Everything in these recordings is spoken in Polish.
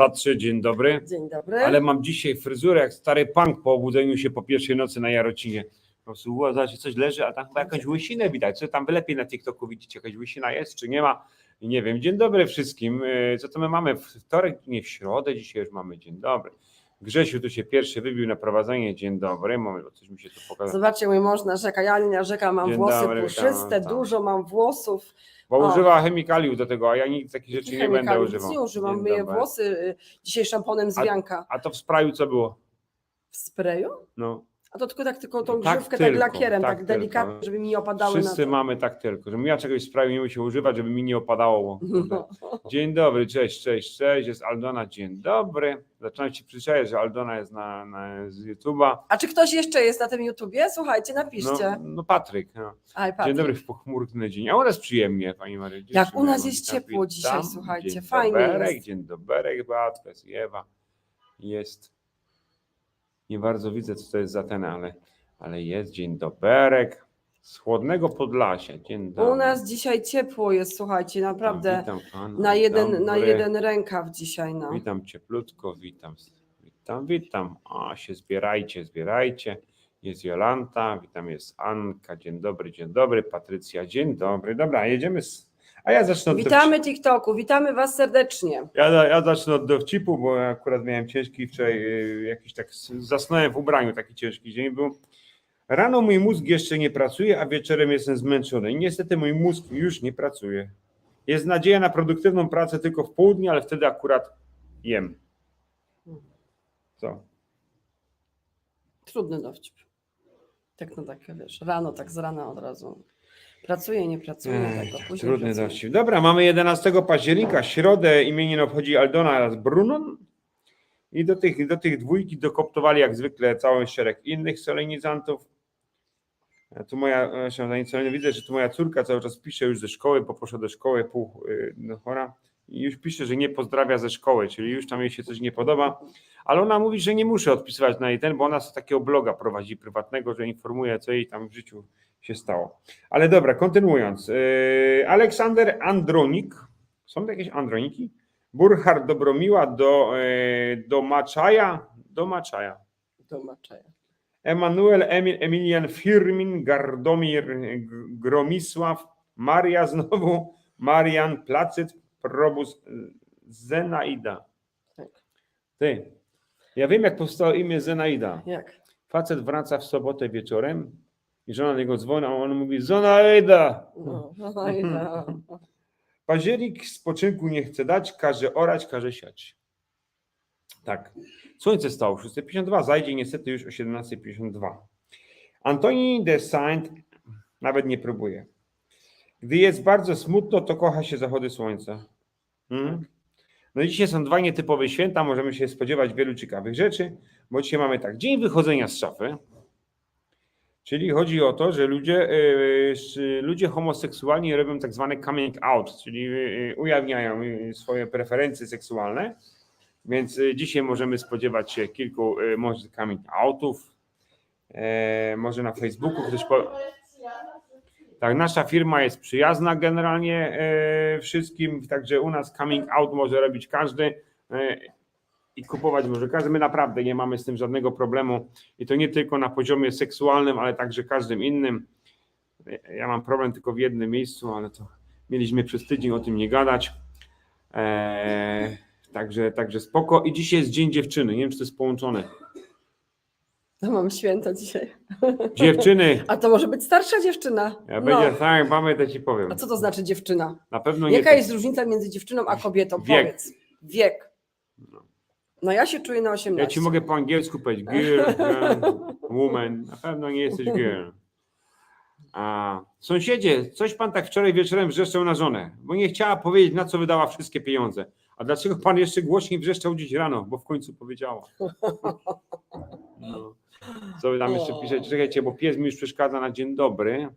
Dwa, trzy, dzień dobry. Dzień dobry. Ale mam dzisiaj fryzurę jak stary punk po obudzeniu się po pierwszej nocy na Jarocinie. Po prostu było, zobaczcie, coś leży, a tam chyba jakąś łysinę widać. Co tam wy lepiej na TikToku widzicie, jakaś łysina jest, czy nie ma? I Nie wiem. Dzień dobry wszystkim. Yy, Co to my mamy? W wtorek, nie w środę, dzisiaj już mamy dzień dobry. Grzesiu tu się pierwszy wybił na prowadzenie. Dzień dobry. Moment, bo coś mi się tu pokazało. Zobaczcie, mój mąż narzeka, ja nie narzekam, mam Dzień włosy dobry, puszyste, witam, dużo mam włosów. Bo O. używa chemikaliów do tego, a ja nic takich rzeczy nie będę Chemikaliów, nic używał. Nie używam, Dzień myję dobry. włosy y, dzisiaj szamponem z A- wianka. A to w sprayu co było? W sprayu? No. A to tylko tak, tylko tą Tak grzywkę tylko, tak lakierem, tak tak, delikatnie, tylko. żeby mi nie opadały Wszyscy mamy tak tylko, żebym ja czegoś w sprawie nie musiał używać, żeby mi nie opadało. No. Dzień dobry, cześć, cześć, cześć, jest Aldona, dzień dobry. Zacząłem się przyzwyczajać, że Aldona jest na, na z YouTube'a. A czy ktoś jeszcze jest na tym YouTubie? Słuchajcie, No, napiszcie. no Patryk. No. Aj, Dzień Patryk. dobry w pochmurny dzień. A u nas przyjemnie, Pani Maryjo. Jak u nas jest ciepło dzisiaj, słuchajcie, dzień fajnie doberek, jest. Dzień dobry, Beatka, jest Ewa. Jest. Nie bardzo widzę, co to jest za ten, ale, ale jest. Dzień doberek. Z chłodnego Podlasia. Dzień dobry. U nas dzisiaj ciepło jest, słuchajcie, naprawdę Witam pana, na jeden, na jeden rękaw dzisiaj. No. Witam cieplutko, witam, witam, witam. A się zbierajcie, zbierajcie. Jest Jolanta, witam, jest Anka, dzień dobry, dzień dobry, Patrycja, dzień dobry. Dobra, jedziemy z... A ja zacznę od Witamy TikToku, witamy Was serdecznie. Ja, ja zacznę od dowcipu, bo ja akurat miałem ciężki wczoraj, y, jakiś tak zasnąłem w ubraniu, taki ciężki dzień był. Rano mój mózg jeszcze nie pracuje, a wieczorem jestem zmęczony. I niestety mój mózg już nie pracuje. Jest nadzieja na produktywną pracę tylko w południe, ale wtedy akurat jem. Co? Trudny dowcip. Tak no tak, wiesz, rano, tak z rana od razu. Pracuję, nie pracuję, Ej, tego, później Trudny dowcip. Dobra, mamy 11 października, środę, imieniny obchodzi Aldona oraz Brunon. I do tych, do tych dwójki dokoptowali jak zwykle cały szereg innych solenizantów. A Tu moja, e, państwo, widzę, że tu moja córka cały czas pisze już ze szkoły, bo poszła do szkoły pół y, no, chora i już pisze, że nie pozdrawia ze szkoły, czyli już tam jej się coś nie podoba, ale ona mówi, że nie muszę odpisywać na jej ten, bo ona z takiego bloga prowadzi prywatnego, że informuje, co jej tam w życiu się stało. Ale dobra, kontynuując. Yy, Aleksander Andronik, są to jakieś Androniki? Burchard Dobromiła do, yy, do Maczaja, do Maczaja. Do Maczeja. Emanuel Emil, Emilian Firmin, Gardomir Gromisław, Maria znowu, Marian Placyt, Probus Zenaida. Tak. Ty, ja wiem jak powstało imię Zenaida. Jak? Facet wraca w sobotę wieczorem i żona niego dzwoni, a on mówi Zenaida. No. Październik spoczynku nie chce dać, każe orać, każe siać. Tak. Słońce stało 6.52, zajdzie niestety już o 17.52. Antoni de Saint nawet nie próbuje. Gdy jest bardzo smutno, to kocha się zachody słońca. Mhm. No i dzisiaj są dwa nietypowe święta, możemy się spodziewać wielu ciekawych rzeczy, bo dzisiaj mamy tak, dzień wychodzenia z szafy, Czyli chodzi o to, że ludzie, yy, ludzie homoseksualni robią tak zwany coming out, czyli yy, ujawniają yy, swoje preferencje seksualne. Więc dzisiaj możemy spodziewać się kilku może coming outów. E, może na Facebooku ktoś po... Tak, nasza firma jest przyjazna generalnie e, wszystkim, także u nas coming out może robić każdy e, i kupować może każdy. My naprawdę nie mamy z tym żadnego problemu i to nie tylko na poziomie seksualnym, ale także każdym innym. Ja mam problem tylko w jednym miejscu, ale to mieliśmy przez tydzień o tym nie gadać. Eee, także, także spoko. I dzisiaj jest Dzień Dziewczyny. Nie wiem, czy to jest połączone. To mam święto dzisiaj. Dziewczyny! A to może być starsza dziewczyna. Ja No. będzie tak, mamy, to ci powiem. A co to znaczy dziewczyna? Na pewno nie. Jaka to- jest różnica między dziewczyną a kobietą? Wiek. Powiedz. Wiek. No ja się czuję na 18. Ja ci mogę po angielsku powiedzieć girl, girl, woman. Na pewno nie jesteś girl. A, sąsiedzie, coś pan tak wczoraj wieczorem wrzeszczał na żonę, bo nie chciała powiedzieć, na co wydała wszystkie pieniądze. A dlaczego pan jeszcze głośniej wrzeszczał dziś rano? Bo w końcu powiedziała. No. Co wy tam jeszcze piszecie? Czekajcie, bo pies mi już przeszkadza na dzień dobry.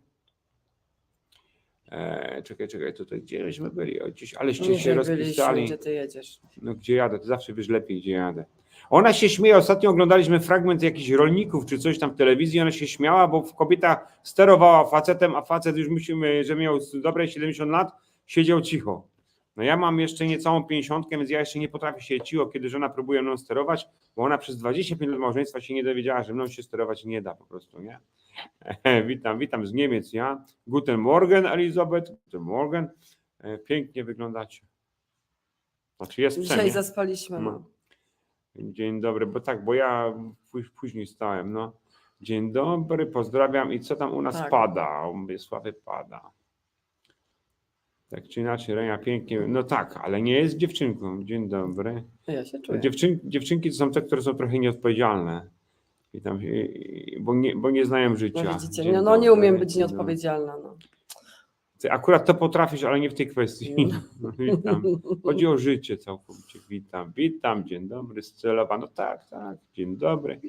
E, czekaj, czekaj, tutaj gdzieśmy byli, o, gdzieś, aleście się rozpisali. gdzie ty jedziesz. No gdzie jadę? Ty zawsze wiesz lepiej, gdzie jadę. Ona się śmieje, ostatnio oglądaliśmy fragment jakichś rolników czy coś tam w telewizji, ona się śmiała, bo kobieta sterowała facetem, a facet już musimy, że miał dobre 70 lat, siedział cicho. No ja mam jeszcze niecałą pięćdziesiątkę, więc ja jeszcze nie potrafię się ciło, kiedy żona próbuje mną sterować, bo ona przez 25 lat małżeństwa się nie dowiedziała, że mną się sterować nie da po prostu, nie? witam, witam z Niemiec, ja. Guten Morgen, Elizabeth. Guten Morgen. E, Pięknie wyglądacie. Znaczy jest Dzisiaj zaspaliśmy. No. No. Dzień dobry, bo tak, bo ja pó- później stałem, no. Dzień dobry, pozdrawiam. I co tam u nas Tak. pada? U pada. Tak czy inaczej, Renia pięknie. No tak, ale nie jest dziewczynką. Dzień dobry. Ja się czuję. Dziewczyn, dziewczynki to są te, które są trochę nieodpowiedzialne. I tam, bo, nie, bo nie znają życia. No widzicie, Dzień no, no nie umiem być nieodpowiedzialna. No. Ty akurat to potrafisz, ale nie w tej kwestii. No. Witam. Chodzi o życie całkowicie. Witam, witam, dzień dobry, Scelowa. No tak, tak, dzień dobry.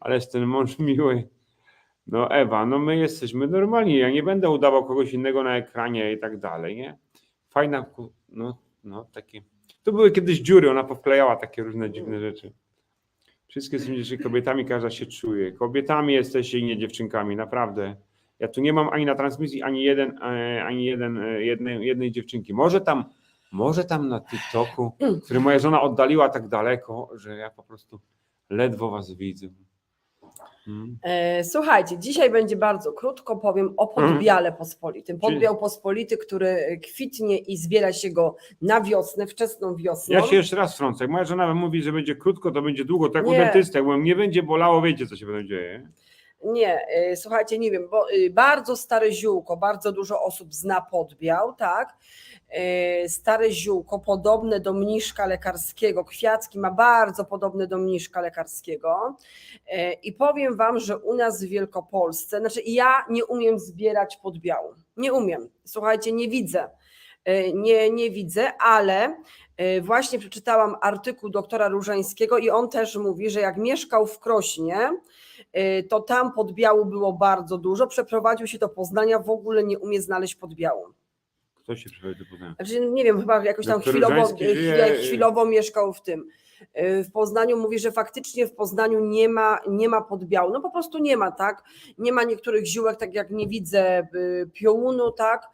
Ale jest ten mąż miły. No Ewa, no my jesteśmy normalni. Ja nie będę udawał kogoś innego na ekranie i tak dalej, nie? Fajna, no, no takie. Tu były kiedyś dziury, ona powklejała takie różne dziwne rzeczy. Wszystkie są dzisiaj kobietami, każda się czuje. Kobietami jesteście i nie dziewczynkami, naprawdę. Ja tu nie mam ani na transmisji, ani jeden, e, ani jeden, e, jednej, jednej dziewczynki. Może tam, może tam na TikToku, który moja żona oddaliła tak daleko, że ja po prostu ledwo was widzę. Mm. E, słuchajcie, dzisiaj będzie bardzo krótko, powiem o podbiale pospolitym. Podbiał pospolity, który kwitnie i zbiera się go na wiosnę, wczesną wiosną. Ja się jeszcze raz wtrącę. Jak moja żona mówi, że będzie krótko, to będzie długo. Tak u Nie. dentysty, jak mówię, nie będzie bolało, wiecie co się będzie dzieje. Nie, y, słuchajcie, nie wiem, bo y, bardzo stare ziółko, bardzo dużo osób zna podbiał, tak? Y, Stare ziółko, podobne do mniszka lekarskiego, kwiatki ma bardzo podobne do mniszka lekarskiego. I powiem Wam, że u nas w Wielkopolsce, znaczy ja nie umiem zbierać podbiału. Nie umiem. Słuchajcie, nie widzę. Y, Nie, nie widzę, ale y, właśnie przeczytałam artykuł doktora Różańskiego i on też mówi, że jak mieszkał w Krośnie, y, to tam podbiału było bardzo dużo. Przeprowadził się do Poznania, w ogóle nie umie znaleźć podbiału. Kto się przychodzi do Poznania? Znaczy, nie wiem, chyba jakoś tam Doktor chwilowo, żyje, chwilowo mieszkał w tym. W Poznaniu mówi, że faktycznie w Poznaniu nie ma, nie ma podbiału. No po prostu nie ma, tak? Nie ma niektórych ziółek, tak jak nie widzę piołunu, tak?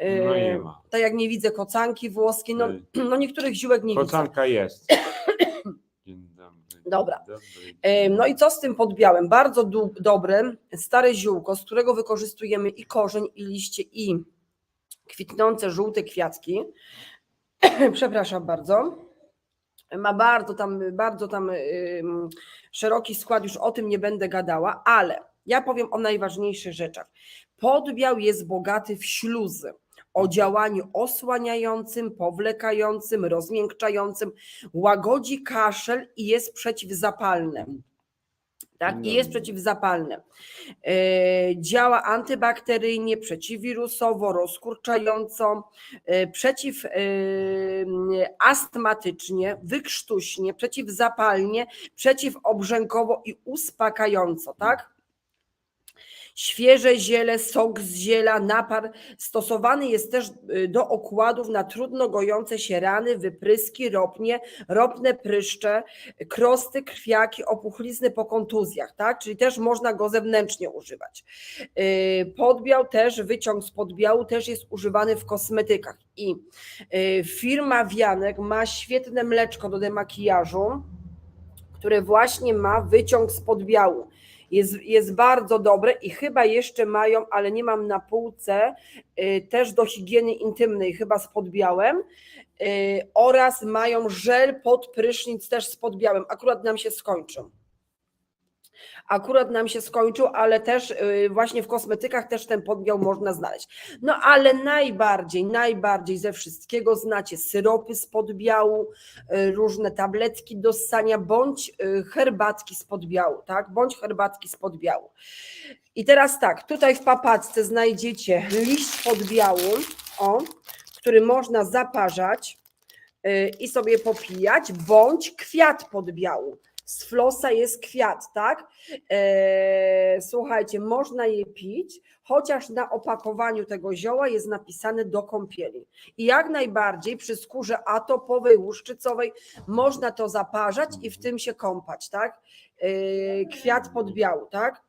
Y, No nie ma. Tak jak nie widzę kocanki włoskiej, no, no niektórych ziółek nie widzę. Kocanka jest. Dzień dobry. Dobra. Dzień dobry. Em, No i co z tym podbiałem? Bardzo du- dobre, stare ziółko, z którego wykorzystujemy i korzeń, i liście, i kwitnące żółte kwiatki. Przepraszam bardzo. Ma bardzo tam, bardzo tam ym, szeroki skład, już o tym nie będę gadała, ale ja powiem o najważniejszych rzeczach. Podbiał jest bogaty w śluzy o działaniu osłaniającym, powlekającym, rozmiękczającym, łagodzi kaszel i jest przeciwzapalny. Tak, i jest No. przeciwzapalne. Działa antybakteryjnie, przeciwwirusowo, rozkurczająco, e, przeciw e, astmatycznie, wykrztuśnie, przeciwzapalnie, przeciwobrzękowo i uspokajająco, tak? Świeże ziele, sok z ziela, napar stosowany jest też y, do okładów na trudno gojące się rany, wypryski, ropnie, ropne pryszcze, krosty, krwiaki, opuchlizny po kontuzjach, tak? Czyli też można go zewnętrznie używać. Yy, Podbiał też, wyciąg z podbiału też jest używany w kosmetykach i yy, firma Wianek ma świetne mleczko do demakijażu, które właśnie ma wyciąg z podbiału. Jest, jest bardzo dobre i chyba jeszcze mają, ale nie mam na półce, yy, też do higieny intymnej, chyba z podbiałem. Yy, oraz mają żel pod prysznic też z podbiałem. Akurat nam się skończył. Akurat nam się skończył, ale też yy, właśnie w kosmetykach też ten podbiał można znaleźć. No ale najbardziej, najbardziej ze wszystkiego znacie syropy z podbiału, yy, różne tabletki do ssania, bądź yy, herbatki z podbiału, tak? Bądź herbatki z podbiału. I teraz tak, tutaj w papacce znajdziecie liść podbiału, o, który można zaparzać i sobie popijać, bądź kwiat podbiału. Z flosa jest kwiat, tak? Eee, słuchajcie, można je pić, chociaż na opakowaniu tego zioła jest napisane do kąpieli. I jak najbardziej przy skórze atopowej, łuszczycowej można to zaparzać i w tym się kąpać, tak? Eee, kwiat podbiału, tak?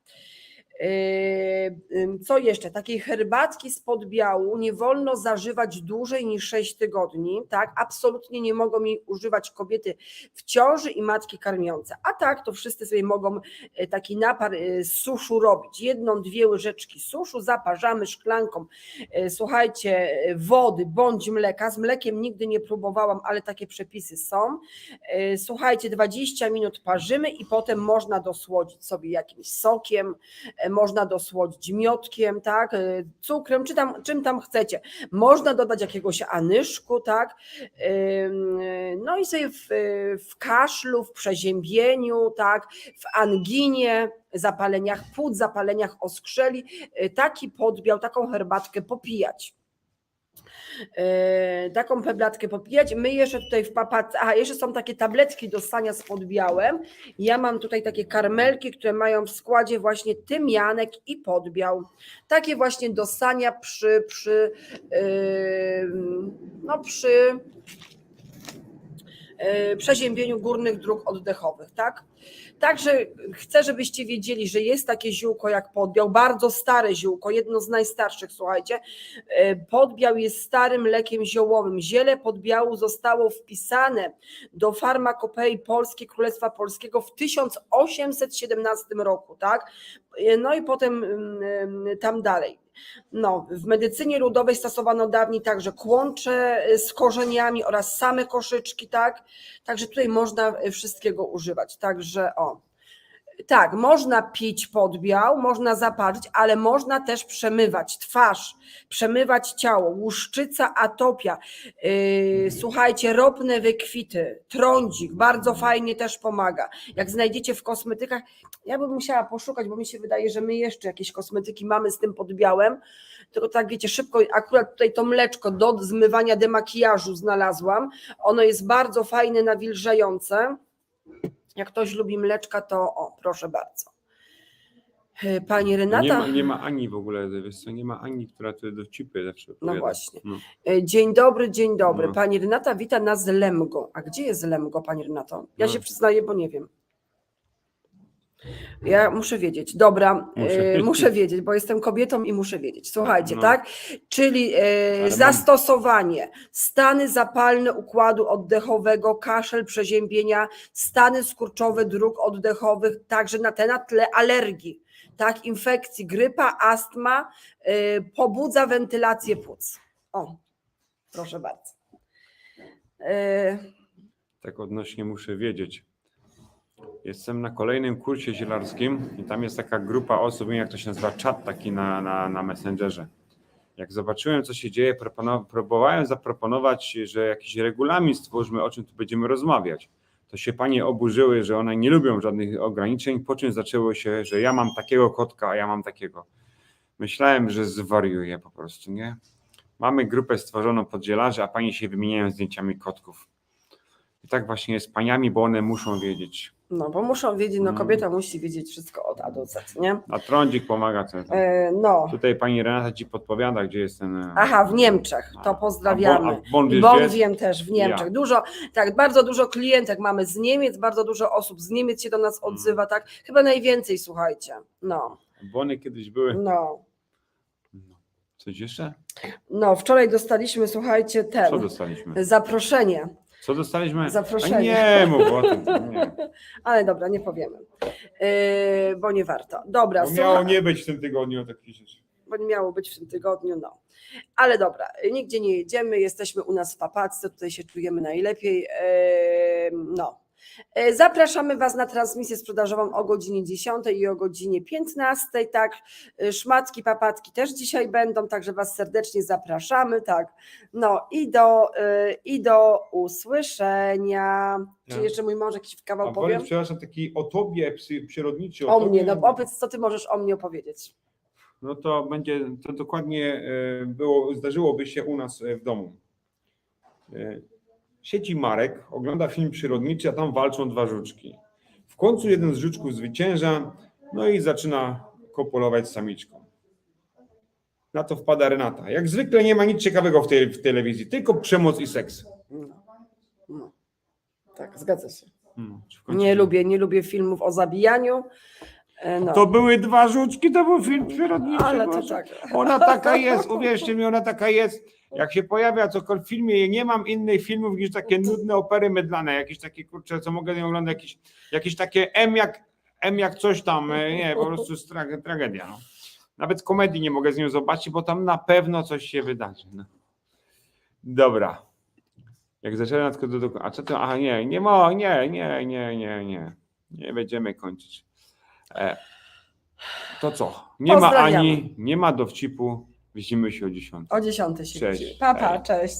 Yy, Co jeszcze? Takiej herbatki z podbiału nie wolno zażywać dłużej niż 6 tygodni, tak? Absolutnie nie mogą jej używać kobiety w ciąży i matki karmiące. A tak, to wszyscy sobie mogą y, taki napar y, z suszu robić. Jedną, dwie łyżeczki suszu, zaparzamy szklanką, y, słuchajcie, y, wody bądź mleka. Z mlekiem nigdy nie próbowałam, ale takie przepisy są. Y, Słuchajcie, 20 minut parzymy i potem można dosłodzić sobie jakimś sokiem, można dosłodzić miodkiem, tak, e, cukrem, czy tam, czym tam chcecie. Można dodać jakiegoś anyszku, tak, e, no i sobie w, w kaszlu, w przeziębieniu, tak, w anginie, zapaleniach płuc, zapaleniach oskrzeli, e, taki podbiał, taką herbatkę popijać. E, taką peblatkę popijać. My jeszcze tutaj w papace, a jeszcze są takie tabletki do ssania z podbiałem. Ja mam tutaj takie karmelki, które mają w składzie właśnie tymianek i podbiał. Takie właśnie do ssania przy, przy, yy, no przy yy, przeziębieniu górnych dróg oddechowych, tak? Także chcę, żebyście wiedzieli, że jest takie ziółko jak podbiał, bardzo stare ziółko, jedno z najstarszych, słuchajcie. E, Podbiał jest starym lekiem ziołowym. Ziele podbiału zostało wpisane do farmakopei Polskiej Królestwa Polskiego w 1817 roku, tak? No i potem mm, tam dalej. No, w medycynie ludowej stosowano dawniej także kłącze e, z korzeniami oraz same koszyczki, tak? Także tutaj można e, wszystkiego używać. Także o. Tak, można pić podbiał, można zaparzyć, ale można też przemywać twarz, przemywać ciało, łuszczyca, atopia. Yy, słuchajcie, ropne wykwity, trądzik, bardzo fajnie też pomaga. Jak znajdziecie w kosmetykach, ja bym musiała poszukać, bo mi się wydaje, że my jeszcze jakieś kosmetyki mamy z tym podbiałem, tylko tak wiecie, szybko, akurat tutaj to mleczko do zmywania demakijażu znalazłam. Ono jest bardzo fajne, nawilżające. Jak ktoś lubi mleczka, to o, proszę bardzo. Yy, Pani Renata. Nie ma, nie ma Ani w ogóle, wiesz co, nie ma Ani, która tu dowcipy zawsze opowiada. właśnie. No. E, Dzień dobry, dzień dobry. No. Pani Renata wita nas z Lemgo. A gdzie jest Lemgo, Pani Renato? Ja No. się przyznaję, bo nie wiem. Ja muszę wiedzieć. Dobra, Muszę. muszę, muszę wiedzieć, bo jestem kobietą i muszę wiedzieć. Słuchajcie, No. tak? Czyli e, zastosowanie, stany zapalne układu oddechowego, kaszel, przeziębienia, stany skurczowe dróg oddechowych, także na te na tle alergii, tak? Infekcji, grypa, astma, e, pobudza wentylację płuc. O, proszę bardzo. E, Tak odnośnie muszę wiedzieć. Jestem na kolejnym kursie zielarskim i tam jest taka grupa osób, nie wiem jak to się nazywa, czat taki na, na, na Messengerze. Jak zobaczyłem, co się dzieje, próbowałem zaproponować, że jakiś regulamin stwórzmy, o czym tu będziemy rozmawiać. To się panie oburzyły, że one nie lubią żadnych ograniczeń, po czym zaczęło się, że ja mam takiego kotka, a ja mam takiego. Myślałem, że zwariuję po prostu, nie? Mamy grupę stworzoną pod zielarzy, a panie się wymieniają zdjęciami kotków. I tak właśnie jest z paniami, bo one muszą wiedzieć. No, bo muszą wiedzieć, no Mm. kobieta musi wiedzieć wszystko od A do Z, nie? A trądzik pomaga. Co. E, no. Tutaj pani Renata ci podpowiada, gdzie jest ten. e, Aha, w Niemczech, to pozdrawiamy. a bon wiem też w Niemczech. Ja. Dużo, tak, bardzo dużo klientek mamy z Niemiec, bardzo dużo osób z Niemiec się do nas Mm. odzywa, tak? Chyba najwięcej, słuchajcie. No, Bony kiedyś były. no. Coś jeszcze? No, wczoraj dostaliśmy, słuchajcie, Co ten dostaliśmy? zaproszenie, Co dostaliśmy? Zaproszenie. A nie mów o tym. Nie. ale dobra, nie powiemy, yy, bo nie warto. Dobra, Bo miało nie być w tym tygodniu takich rzeczy. bo nie miało być w tym tygodniu, no. Ale dobra, nigdzie nie jedziemy, jesteśmy u nas w Papacce, tutaj się czujemy najlepiej. Em, No. E, Zapraszamy Was na transmisję sprzedażową o godzinie 10 i o godzinie 15, tak. E, Szmatki, papatki też dzisiaj będą, także Was serdecznie zapraszamy, tak. No i do, e, i do usłyszenia. Czy Ja. jeszcze mój mąż jakiś kawał A powiem? Przepraszam, taki o tobie przyrodniczy. O tobie. mnie, no opowiedz, co Ty możesz o mnie opowiedzieć. No to będzie, to dokładnie było, zdarzyłoby się u nas w domu. Siedzi Marek, ogląda film przyrodniczy, a tam walczą dwa żuczki. W końcu jeden z żuczków zwycięża, no i zaczyna kopulować z samiczką. Na to wpada Renata. Jak zwykle nie ma nic ciekawego w tej w telewizji, tylko przemoc i seks. No. No. Tak, zgadza się. Hmm, Nie lubię, nie lubię filmów o zabijaniu. E, No. To były dwa żuczki, to był film przyrodniczy. Ale to tak. Ona taka jest, uwierzcie mi, ona taka jest. Jak się pojawia cokolwiek w filmie, nie mam innych filmów niż takie nudne opery mydlane, jakieś takie kurcze, co mogę nie oglądać, jakieś, jakieś takie M jak, M jak coś tam, e, nie, po prostu tra tragedia. No. Nawet komedii nie mogę z nią zobaczyć, bo tam na pewno coś się wydarzy. No. Dobra. Jak zaczęłem tylko do. A co to? A nie, nie ma, nie, nie, nie, nie, nie. Nie będziemy kończyć. E, to co? Nie ma Pozdrawiamy. ani, nie ma dowcipu. Widzimy się o 10. O 10 się Cześć. widzimy. Papa, Hej. cześć.